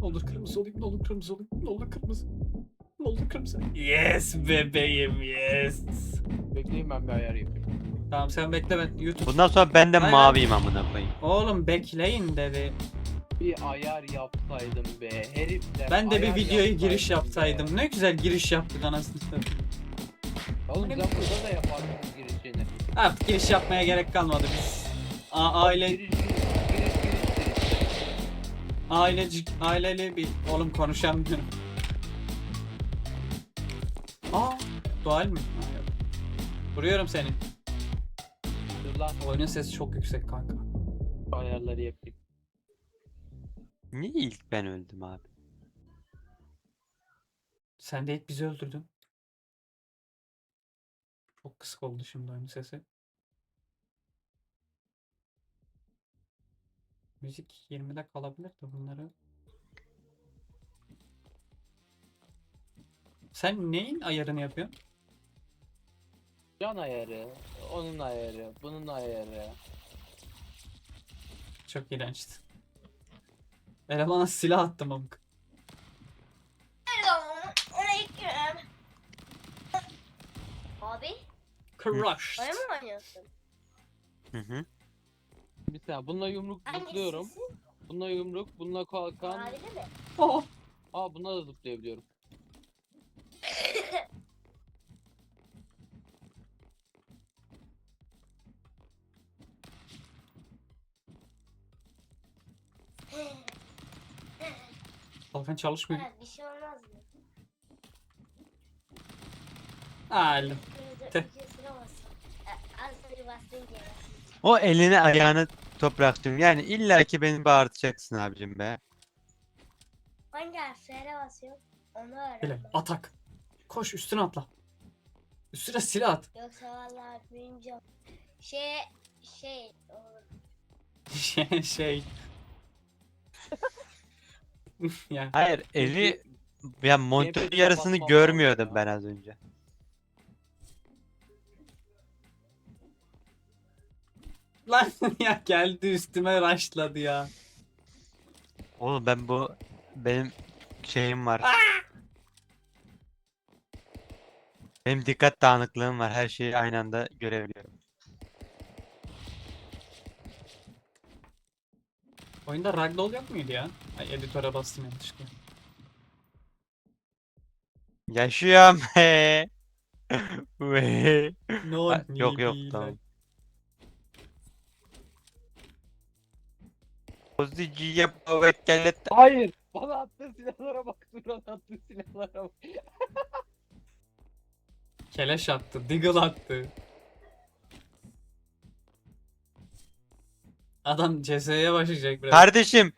Ne olur kırmızı olayım, ne olur kırmızı olayım, ne olur kırmızı. Ne olur kırmızı. Yes bebeğim yes. Bekleyin ben bir ayar yapayım. Tamam sen bekle ben YouTube. Bundan sonra ben de Aynen. maviyim amına koyayım. Oğlum bekleyin dedi. Bir ayar yapsaydım be herifler. Ben de bir ayar videoya giriş yapsaydım yapsaydım. Ne güzel giriş yaptık anasını satayım. be. Oğlum sen burada da yaparsın girişini. Artık giriş yapmaya gerek kalmadı biz. A aile Giriş ailecik aileli bir oğlum konuşamıyorum. Aa, doğal mi? Ha, yok. Vuruyorum seni. Dur lan Oyunun sesi çok yüksek kanka. şu ayarları yapayım. Niye ilk ben öldüm abi? Sen de ilk bizi öldürdün. Çok kısık oldu şimdi oyunun sesi. Müzik 20'de kalabilir de bunları. Sen neyin ayarını yapıyorsun? Can ayarı, onun ayarı, bunun ayarı. Çok iğrençti. Elemana silah attım amk. Aleyküm. Abi, Crushed. oyun mu oynuyorsun? Hı hı. Bir saniye bununla yumruk zıplıyorum. Bununla yumruk, bununla kalkan. Mi? Oh. Aa bununla da zıplayabiliyorum. Kalkan çalışmıyor. Ha, bir şey olmaz mı? Al. Kırmızı basın. E, Az önce bastığın yere. O elini ayağını topraktım. Yani illaki beni bağırtacaksın abicim be. Hangi harflere basıyor? Onu öğren. atak. Koş üstüne atla. Üstüne silah at. Yoksa vallahi büyüyünce şey şey olur. şey şey. ya Hayır eli ya monitör Gamepad'i yarısını görmüyordum ben az önce. Lan ya geldi üstüme raşladı ya. Oğlum ben bu benim şeyim var. Benim dikkat dağınıklığım var. Her şeyi aynı anda görebiliyorum. Oyunda ragdoll yok muydu ya? Ay editöre bastım yanlışlıkla. Yaşıyorum. Ve. No, yok yok tamam. Poziciye kuvvet geldi. Hayır! Bana attığı silahlara bak, Turan attığı silahlara bak. Keleş attı, Deagle attı. Adam CS'ye başlayacak biraz. Kardeşim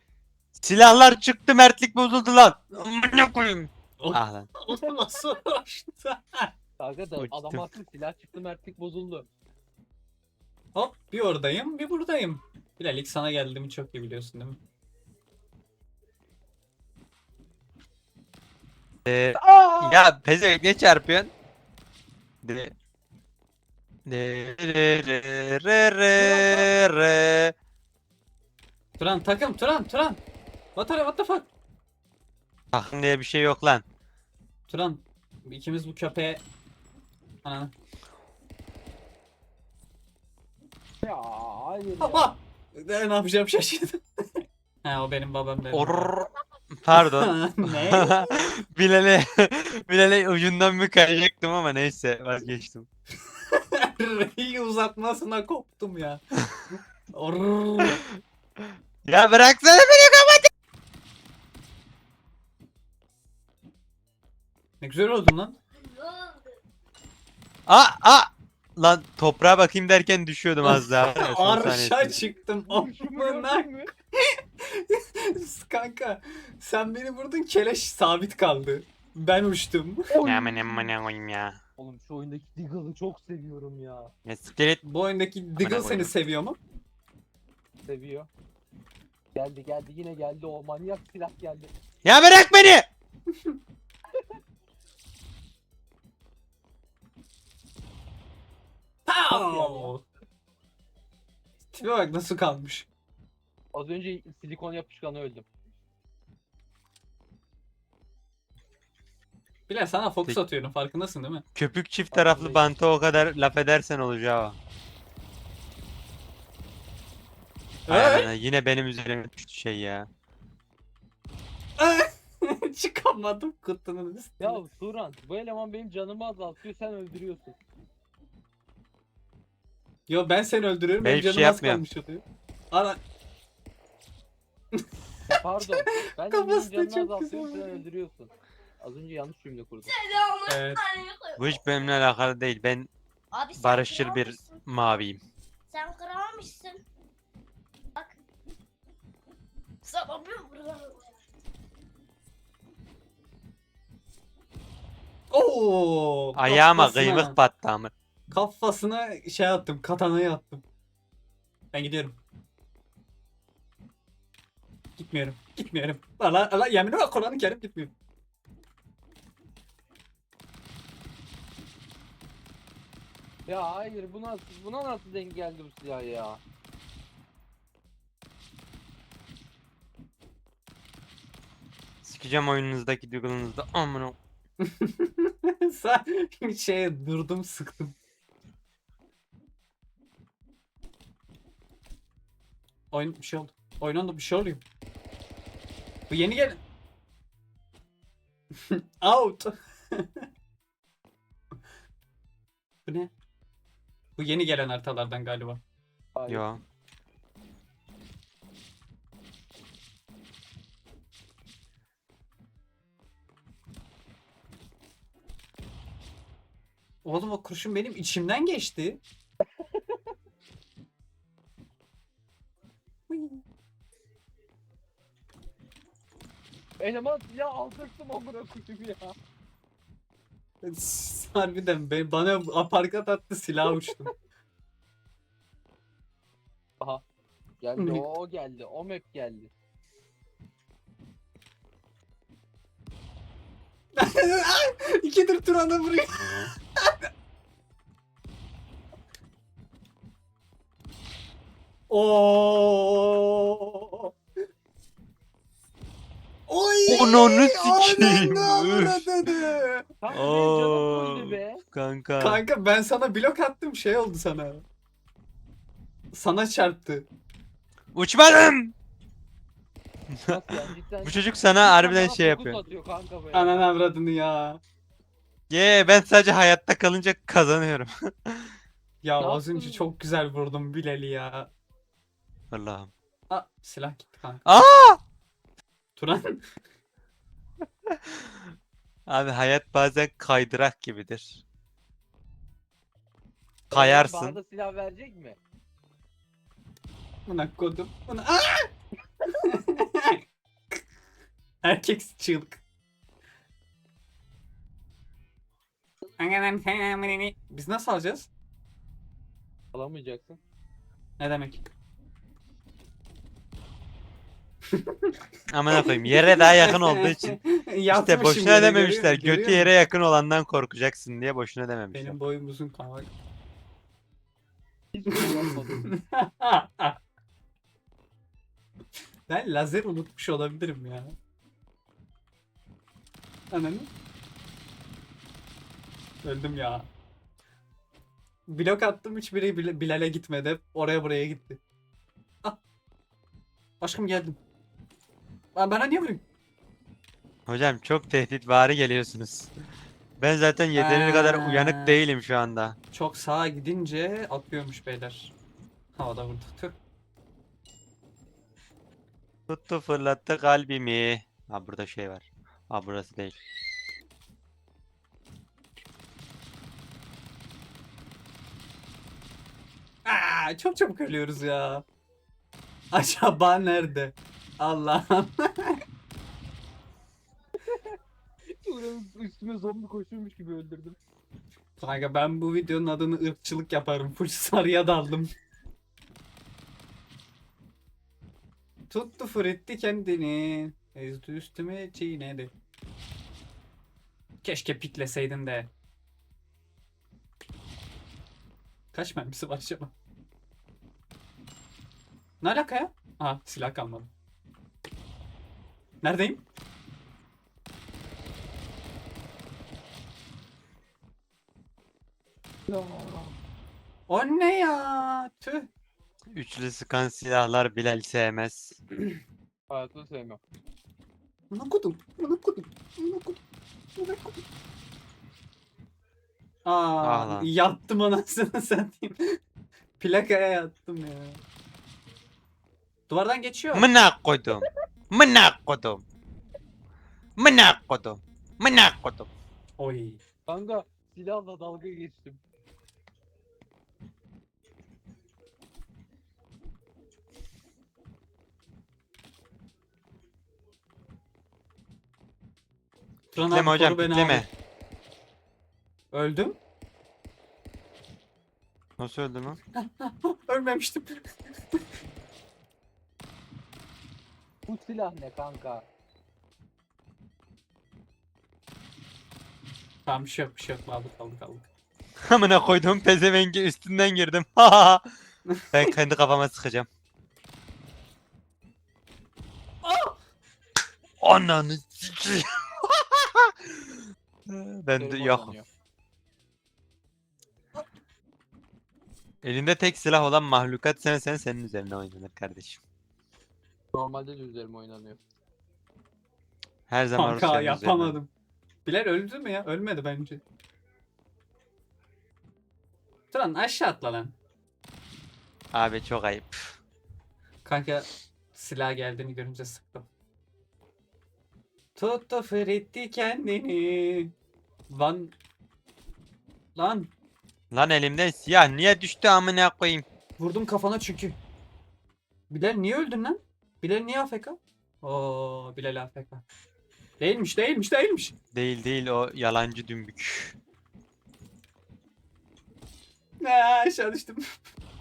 silahlar çıktı mertlik bozuldu lan. Amına koyayım. Ah lan. Onu nasıl uğraştı? Kanka da Uçtum. adam attı silah çıktı mertlik bozuldu. Hop bir oradayım bir buradayım. Bilal ilk sana geldiğimi çok iyi biliyorsun değil mi? Ee, ya pezevenk ne çarpıyorsun? De. De re re re re re. Turan takım Turan Turan. What, are, what the fuck? Takım diye bir şey yok lan. Turan ikimiz bu köpeğe... Ana. Ya hayır ya. Baba! Ne, ne yapacağım şaşırdım. ha o benim babam benim. Or Pardon. ne? Bilal'e Bilal'e ucundan bir kayacaktım ama neyse vazgeçtim. Reyi uzatmasına koptum ya. Or. Ya bıraksana beni kapat. Ne güzel oldun lan. Aa aa. Lan toprağa bakayım derken düşüyordum az daha. son Arşa saniyesi. çıktım. Amına. Kanka sen beni vurdun keleş sabit kaldı. Ben uçtum. Ya aman aman koyayım ya. Oğlum şu oyundaki Deagle'ı çok seviyorum ya. Ya siktir et. Bu oyundaki Diggle seni koyayım. seviyor mu? Seviyor. Geldi geldi yine geldi o manyak silah geldi. Ya bırak beni. Pow! Tipe bak nasıl kalmış. Az önce silikon yapışkanı öldüm. Bilal sana fokus Tek- atıyorum farkındasın değil mi? Köpük çift taraflı banta o kadar laf edersen olacağı o. Evet. Aynen, yine benim üzerime düştü şey ya. Çıkamadım kutunun üstüne. Ya Turan bu eleman benim canımı azaltıyor sen öldürüyorsun. Yo ben seni öldürüyorum. Ben Benim hiçbir canım şey az yapmıyorum. kalmış oluyor. Ana pardon. Ben de Kafası da çok azaltıyorum güzel sen öldürüyorsun. Az önce yanlış cümle kurdum. evet. Bu hiç benimle alakalı değil. Ben Abi sen barışçıl bir maviyim. Sen kıramamışsın. Bak. Sana bir vururum. Oo. Ayağıma kafasına- kıymık battı ama. Kafasına şey attım. Katanayı attım. Ben gidiyorum. Gitmiyorum. Gitmiyorum. Allah Allah yemin ederim Kur'an-ı Kerim gitmiyorum. Ya hayır bu nasıl, buna nasıl denk geldi bu silah ya? Sikeceğim oyununuzdaki duygularınızda. Amına. Sen şey durdum sıktım. Oyun bir şey oldu. Oyunun bir şey oluyor. Bu yeni gelen. Out. Bu ne? Bu yeni gelen haritalardan galiba. Hayır. Yo. Oğlum o kurşun benim içimden geçti. Eleman silah aldırsın amına koyayım ya. Harbiden be, bana aparkat attı silah uçtum. Geldi o, o geldi o map geldi. İkidir Turan'a vuruyor. Oo. Oy! Ananı sikeyim. Ananı Üf. avradını. Kanka benim canım Oo. öldü be. Kanka. Kanka ben sana blok attım şey oldu sana. Sana çarptı. Uçmadım. Cidden. Bu çocuk sana harbiden Bana şey fokus yapıyor. atıyor kanka böyle. Anan avradını ya. Ye ben sadece hayatta kalınca kazanıyorum. Ya Ne az önce çok güzel vurdum Bilal'i ya. Allah'ım. Aa silah gitti kanka. Aa! Turan. Abi hayat bazen kaydırak gibidir. Bana Kayarsın. da silah verecek mi? Buna kodum. Buna... Aa! Erkek çığlık. Biz nasıl alacağız? Alamayacaksın. Ne demek? Amına koyayım. Yere daha yakın olduğu için. İşte boşuna yere, dememişler. görüyor- Götü görüyor yere yakın olandan korkacaksın diye boşuna musun? dememişler. Benim boyum uzun kanka. Hiç yapmadım. ben lazer unutmuş olabilirim ya. Ananı. Öldüm ya. Blok attım hiçbiri Bil- Bilal'e gitmedi. Hep Oraya buraya gitti. Ah. Aşkım geldim. Lan bana niye vuruyorsun? Hocam çok tehditvari geliyorsunuz. Ben zaten yeterince kadar Aa. uyanık değilim şu anda. Çok sağa gidince atlıyormuş beyler. Havada vurdu. Tüh. Tuttu fırlattı kalbimi. Ha burada şey var. Ha burası değil. Aa, çok çabuk ölüyoruz ya. Acaba nerede? Allah'ım. Üstüme zombi koşuyormuş gibi öldürdüm. Kanka ben bu videonun adını ırkçılık yaparım. Full sarıya daldım. Tuttu fırıttı kendini. Ezdi üstüme çiğnedi. Keşke pikleseydin de. Kaç mermisi var acaba? Ne alaka ya? Aha silah kalmadı. Neredeyim? Ya. O ne ya? Tüh. Üçlü sıkan silahlar Bilal sevmez. Hayatını sevmem. Bunu kudum. Bunu kudum. Bunu kudum. Bunu kudum. Aa, Ah yattım anasını satayım. Plakaya yattım ya. Duvardan geçiyor. Mına koydum. Mına koydum. Mına koydum. Mına koydum. Oy. Kanka silahla dalga geçtim. Turan Pikleme abi hocam koru beni pikleme. abi. Öldüm. Nasıl öldü lan? Ölmemiştim. Bu silah ne kanka? Tamam bir şey yok bir şey yok. Aldık aldık aldık. Amına koyduğum pezevengi üstünden girdim. ben kendi kafama sıkacağım. Ananı sikeyim. ben de Benim yok. oynanıyor. Elinde tek silah olan mahlukat sen sen senin üzerine oynanır kardeşim. Normalde de üzerime oynanıyor. Her zaman Kanka Rusya'nın üzerine. yapamadım. Bilal öldü mü ya? Ölmedi bence. Turan aşağı atla lan. Abi çok ayıp. Kanka silah geldiğini görünce sıktım. Tuttu Freddy kendini. Lan. Lan. Lan elimden siyah niye düştü amına koyayım? Vurdum kafana çünkü. Bilal niye öldün lan? Bilal niye AFK? Oo Bilal AFK. Değilmiş değilmiş değilmiş. Değil değil o yalancı dümbük. Aa, aşağı düştüm.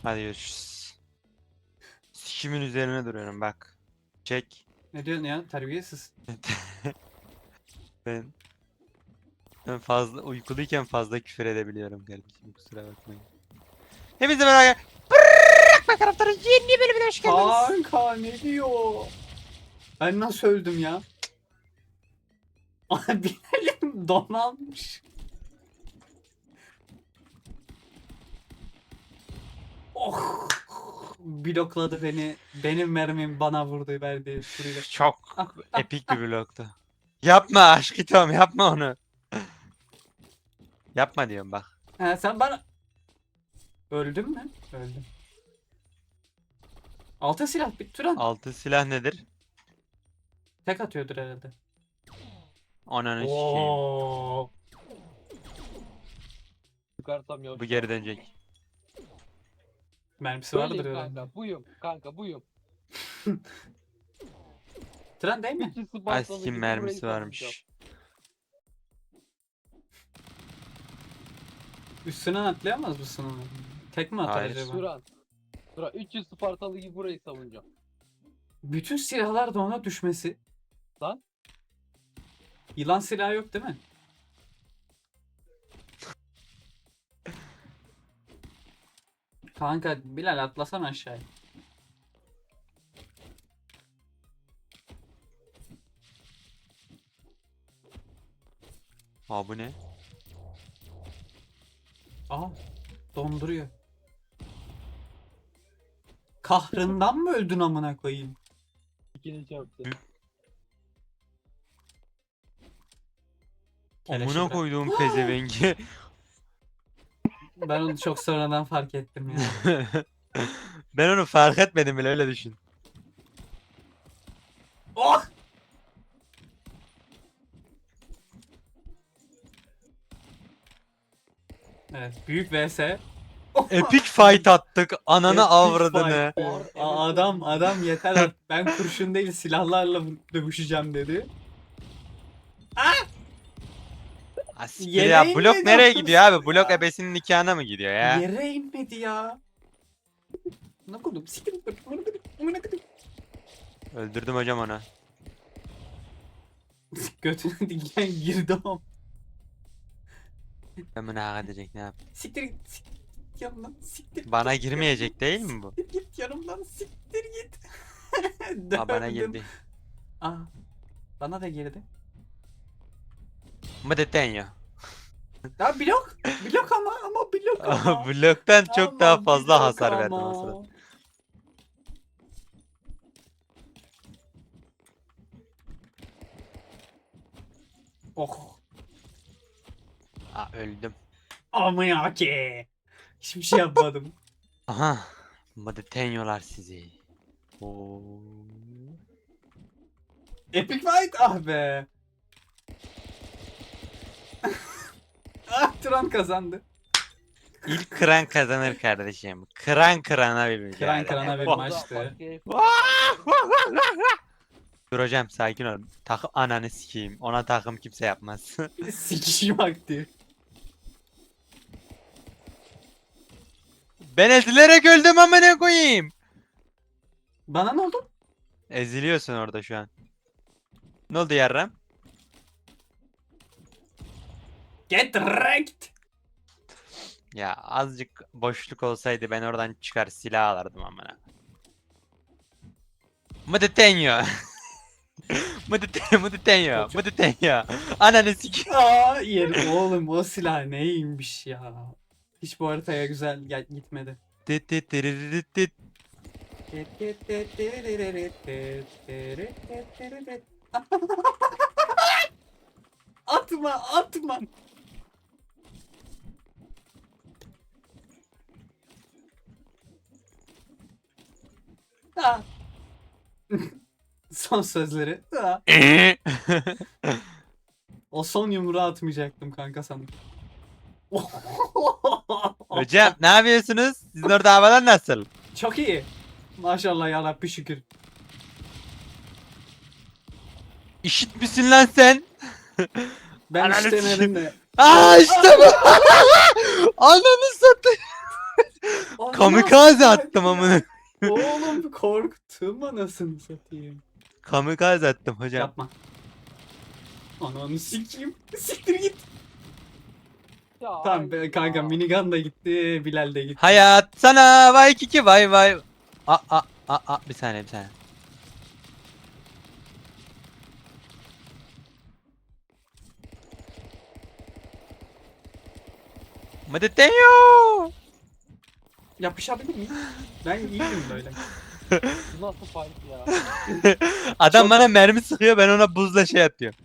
Hadi görüşürüz. Sikimin üzerine duruyorum bak. Çek. Ne diyorsun ya terbiyesiz. Ben ben fazla uykuluyken fazla küfür edebiliyorum kardeşim kusura bakmayın. Hepinize merhaba. Bırakma taraftarı yeni bölümüne hoş geldiniz. Kanka ne diyor? Ben nasıl öldüm ya? Abi Bilal'im donalmış. Oh. Blokladı beni. Benim mermim bana vurdu verdi. Şuraya. Çok epik bir bloktu. Yapma aşkı Tom yapma onu. Yapma diyorum bak. Ha, sen bana... Öldün mü? Öldüm. Altın silah bir Turan. Altın silah nedir? Tek atıyordur herhalde. Ananı sikeyim. Oo. Yok. Bu geri dönecek. Mermisi vardır Böyleyim herhalde. kanka. Buyum. Kanka buyum. Turan değil mi? İkisi Ay sikim mermisi burayı varmış. Üstüne atlayamaz mısın onu? Tek mi atar Hayır. acaba? Duran. Duran 300 Spartalı gibi burayı savunacağım. Bütün silahlar da ona düşmesi. Lan. Yılan silahı yok değil mi? Kanka Bilal atlasana aşağıya. Aa bu ne? Aa donduruyor. Kahrından mı öldün amına koyayım? İkini çarptı. Amına bırak. koyduğum pezevengi. Ben onu çok sonradan fark ettim ya. ben onu fark etmedim bile öyle düşün. Oh! Evet, büyük vs. Epic fight attık. Ananı avradını. Aa, adam adam yeter artık. Ben kurşun değil silahlarla dövüşeceğim dedi. Ha, siktir Yere ya blok inmedi nereye gidiyor abi? ya. Blok ebesinin nikahına mı gidiyor ya? Yere inmedi ya. Ne koydum? Siktir git. Amına koydum. Amına koydum. Öldürdüm hocam onu. Götüne diken girdi o. Ben bunu hak edecek ne yap? Siktir git. Git yanımdan. Siktir Bana git girmeyecek değil mi bu? Siktir git yanımdan. Siktir git. Aa, bana girdi. Aa, bana da girdi. Mı deten ya? Ya blok. Blok ama ama blok ama. Bloktan çok Ama daha fazla hasar verdim ama. o sırada. Oh. Aa öldüm. Ama ya ki. Hiçbir şey yapmadım. Aha. Madetenyolar sizi. Oo. Epic fight ah be. ah Tron kazandı. İlk kıran kazanır kardeşim. Kıran kırana bir mücadele. Kıran kırana bir maçtı. Dur hocam sakin ol. Takım ananı sikeyim. Ona takım kimse yapmaz. Sikiş vakti. Ben ezilerek öldüm amına koyayım. Bana ne oldu? Eziliyorsun orada şu an. Ne oldu yarram? Get wrecked. Ya azıcık boşluk olsaydı ben oradan çıkar silah alırdım amına. Mıdıtenyo. Mıdıtenyo, mıdıtenyo. Ananı sikeyim. Aa yerim oğlum o silah neymiş ya. Hiç bu haritaya güzel gel- gitmedi. Tıt tıt tırırırıt tıt. atma atma. Son sözleri. O son yumruğu atmayacaktım kanka sana. Hocam ne yapıyorsunuz? Sizin orada havalar nasıl? Çok iyi. Maşallah ya Rabbi şükür. İşit misin lan sen? Ben Ananı hiç denedim de. Aa işte bu. Ananı satayım. Kamikaze attım amına. Oğlum korktum anasını satayım. Kamikaze attım hocam. Yapma. Ananı sikeyim. Siktir git. Ya, Tamam be, kanka minigun da gitti, Bilal de gitti. Hayat sana vay kiki vay vay. A a a a bir saniye bir saniye. Madetenyo. Yapışabilir miyim? Ben iyiyim böyle. Bu nasıl fight ya? Adam Çok- bana mermi sıkıyor ben ona buzla şey atıyorum.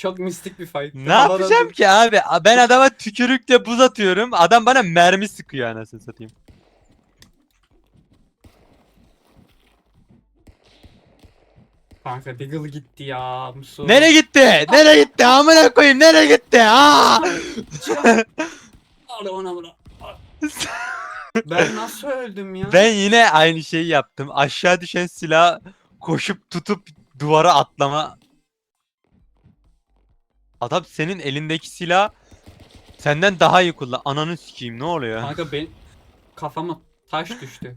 Çok mistik bir fight. Ne yapacağım ki abi? Ben adama tükürükle buz atıyorum. Adam bana mermi sıkıyor anasını satayım. Kanka Deagle gitti ya. Musu. Nereye gitti? Nereye gitti? Amına koyayım nereye gitti? Aa! Al ona buna. Ben nasıl öldüm ya? Ben yine aynı şeyi yaptım. Aşağı düşen silah koşup tutup duvara atlama. Adam senin elindeki silah senden daha iyi kullan. Ananı sikeyim ne oluyor? Kanka ben kafama taş düştü.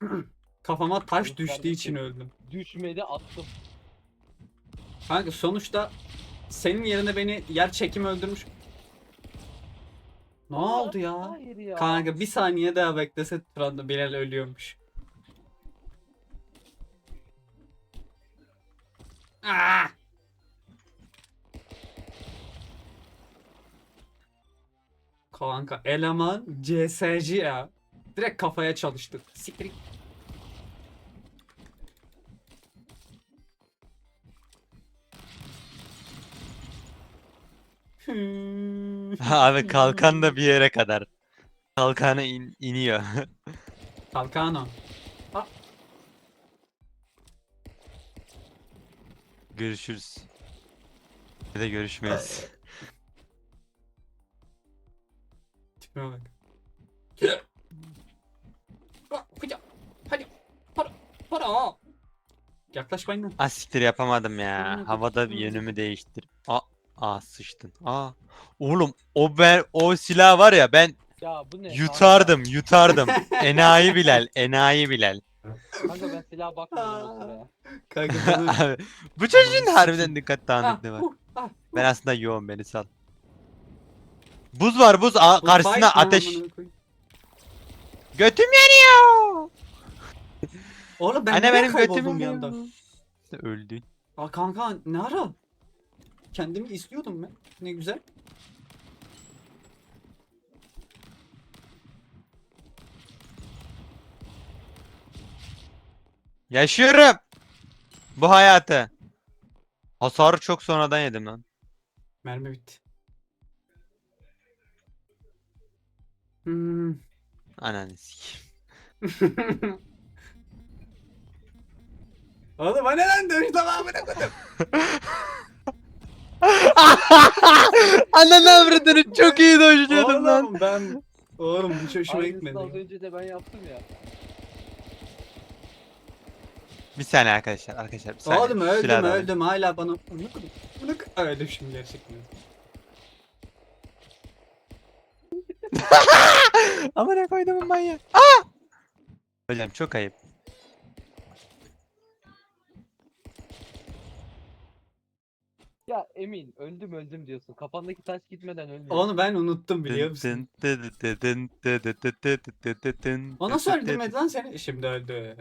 kafama taş düştüğü için öldüm. Düşmedi attım. Kanka sonuçta senin yerine beni yer çekimi öldürmüş. Ne oldu ya? Hayır ya. Kanka bir saniye daha beklese Trabzon Bilal ölüyormuş. Aa! Kanka eleman CSG ya. Direkt kafaya çalıştık. Siktir. Hmm. Abi kalkan da bir yere kadar. Kalkanı in- iniyor. Kalkano. Görüşürüz. Ya da görüşmeyiz. Tipime bak. Hocam. Hadi. Para. Para. Yaklaşmayın lan. Ah siktir yapamadım ya. Havada yönümü değiştir. Aa, aa sıçtın. Aa. Oğlum o ben o silah var ya ben Ya bu ne? yutardım yutardım. enayi Bilal, enayi Bilal. Kanka, kanka ben silaha bakmadım o sıraya. Kanka. Abi, Bu çocuğun harbiden dikkat dağınıklığı var. Ben aslında yoğum beni sal. Buz var buz bu karşısına ateş. amına koyayım? Götüm yanıyor. Oğlum ben Anne benim götüm bir anda? yanıyor. Öldün. Aa kanka ne ara? Kendimi istiyordum ben. Ne güzel. Yaşıyorum. Bu hayatı. Hasarı çok sonradan yedim lan. Mermi bitti. Hmm. Ananı sikeyim. Oğlum ne lan dövüş tamamına koydum. Ananı avradını çok iyi dojluyordum lan. Oğlum ben... Oğlum bu hoşuma Aynısını gitmedi. az önce de ben yaptım ya. Bir saniye arkadaşlar arkadaşlar bir saniye. Oğlum öldüm silahı da öldüm hala bana... Bunu. Öldüm şimdi gerçekten. Amına koydum manyak. Aa! Hocam çok ayıp. Ya Emin öldüm öldüm diyorsun. Kafandaki taş gitmeden ölmüyor. Onu ben unuttum biliyor musun? O nasıl öldürmedi lan seni? Şimdi öldü.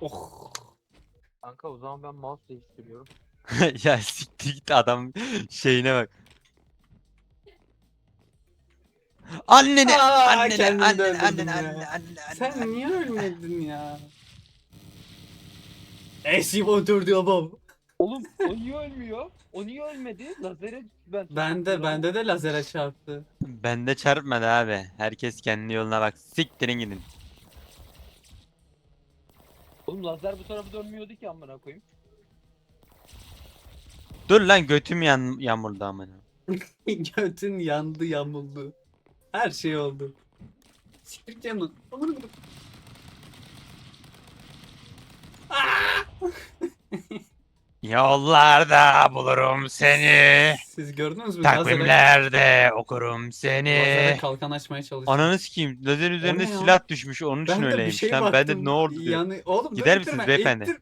Oh. Kanka o zaman ben mouse değiştiriyorum. ya siktir git adam şeyine bak. Annene, Aa, annene, kendini de annene, öldürdün annene, ya. annene, annene, Sen annene. niye ölmedin ya? Eski oturdu babam. Oğlum o niye ölmüyor? O niye ölmedi? Lazere ben Bende bende de lazere çarptı. Bende çarpmadı abi. Herkes kendi yoluna bak. Siktirin gidin. Oğlum lazer bu tarafa dönmüyordu ki amına koyayım. Dur lan götüm yan yağmurdu amına. Götün yandı yamuldu. Her şey oldu. Siktir canım. Aman aman. Yollarda bulurum seni. Siz gördünüz mü? Lazere, Takvimlerde okurum lazere seni. kalkan açmaya çalışıyor. Ananı sikeyim. Lazer üzerinde ne ya? silah düşmüş. Onun için de bir öyleymiş. şey lan ben baktım. de ne oldu diyor. Yani, oğlum dur, Gider misiniz beyefendi? ittir.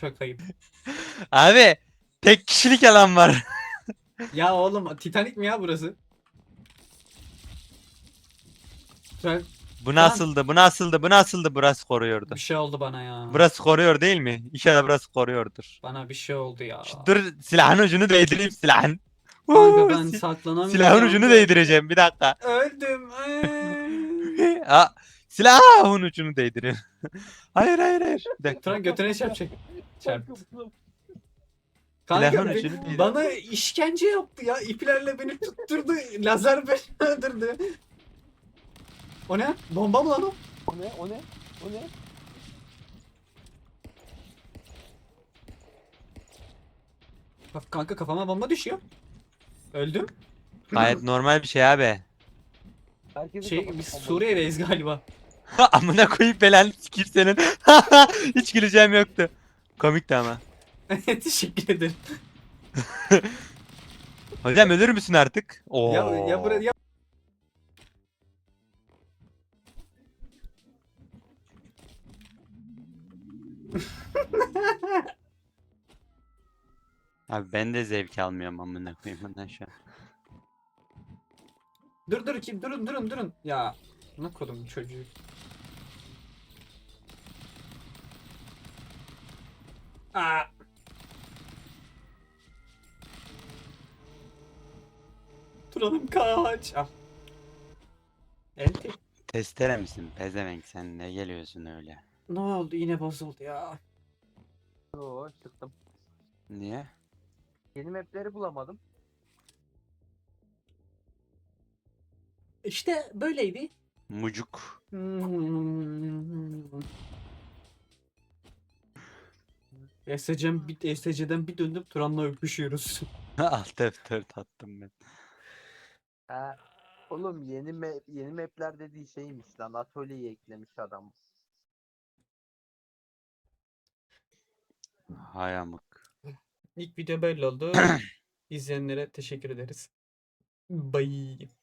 Çok ayıp. Abi tek kişilik alan var. Ya oğlum Titanic mi ya burası? Güzel. Bu nasıldı? Bu nasıldı? Bu nasıldı? Burası koruyordu. Bir şey oldu bana ya. Burası koruyor değil mi? İnşallah burası koruyordur. Bana bir şey oldu ya. Şu- Dur silahın ucunu değdireyim silahın. Kanka ben sil- saklanamıyorum. silahın ucunu değdireceğim bir dakika. Öldüm. Aa, silahın ucunu değdiriyorum. hayır hayır hayır. Bir dakika. Turan götüne çarpacak. Çarptı. Kanka Silahın ucunu değdir. bana işkence yaptı ya. İplerle beni tutturdu. Lazer beni öldürdü. O ne? Bomba mı lan o? O ne? O ne? O ne? Bak kanka kafama bomba düşüyor. Öldüm. Gayet normal bir şey abi. Herkesin Şey kafası biz bomba. Suriye'deyiz galiba. Amına koyup belanı sikeyim senin. Hiç güleceğim yoktu. Komikti ama. Teşekkür ederim. Hocam ölür müsün artık? Oo. Ya, ya buraya ya... Abi ben de zevk almıyorum amına koyayım bundan şu an. Dur dur ki durun durun durun. Ya ne kodum çocuğu. Aa. Turanım kaç. Ah. Enti. Testere misin pezevenk sen ne geliyorsun öyle? Ne oldu yine bozuldu ya. Oo, çıktım. Niye? Yeni mapleri bulamadım. İşte böyleydi. Mucuk. SC'den bir, SC'den bir döndüm Turan'la öpüşüyoruz. Alt F4 attım ben. Ha. Oğlum yeni map, yeni mapler dediği şeymiş lan. Atölyeyi eklemiş adam. Hay amık. İlk video böyle oldu. İzleyenlere teşekkür ederiz. Bye.